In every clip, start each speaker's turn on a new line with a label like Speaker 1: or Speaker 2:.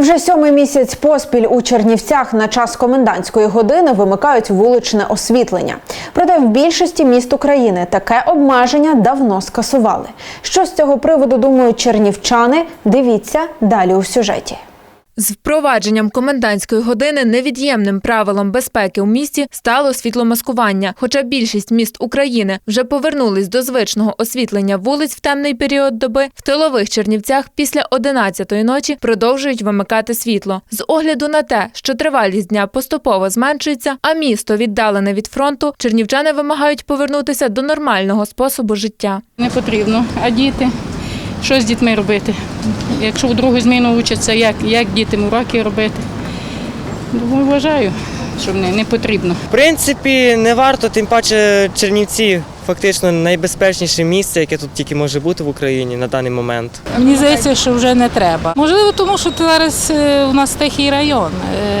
Speaker 1: Вже сьомий місяць поспіль у Чернівцях на час комендантської години вимикають вуличне освітлення. Проте в більшості міст України таке обмеження давно скасували. Що з цього приводу думають чернівчани? Дивіться далі у сюжеті.
Speaker 2: З впровадженням комендантської години невід'ємним правилом безпеки у місті стало світломаскування. Хоча більшість міст України вже повернулись до звичного освітлення вулиць в темний період доби, в тилових Чернівцях після 11-ї ночі продовжують вимикати світло. З огляду на те, що тривалість дня поступово зменшується, а місто віддалене від фронту, чернівчани вимагають повернутися до нормального способу життя.
Speaker 3: Не потрібно. А діти? Що з дітьми робити? Якщо в другу зміну вчаться, як, як дітям уроки робити? Думаю, вважаю, що не, не потрібно.
Speaker 4: В принципі, не варто, тим паче Чернівці фактично найбезпечніше місце, яке тут тільки може бути в Україні на даний момент.
Speaker 5: Мені здається, що вже не треба. Можливо, тому що зараз е, у нас тихий район,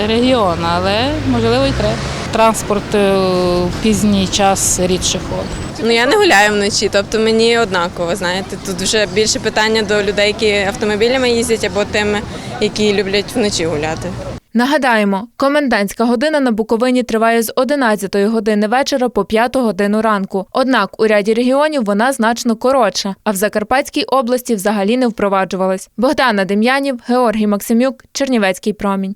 Speaker 5: е, регіон, але можливо і треба. Транспорт е, в пізній час рідше ходить.
Speaker 6: Ну я не гуляю вночі, тобто мені однаково. Знаєте, тут вже більше питання до людей, які автомобілями їздять, або тим, які люблять вночі гуляти.
Speaker 2: Нагадаємо, комендантська година на Буковині триває з 11 години вечора по 5 годину ранку. Однак у ряді регіонів вона значно коротша, а в Закарпатській області взагалі не впроваджувалась. Богдана Дем'янів, Георгій Максимюк, Чернівецький промінь.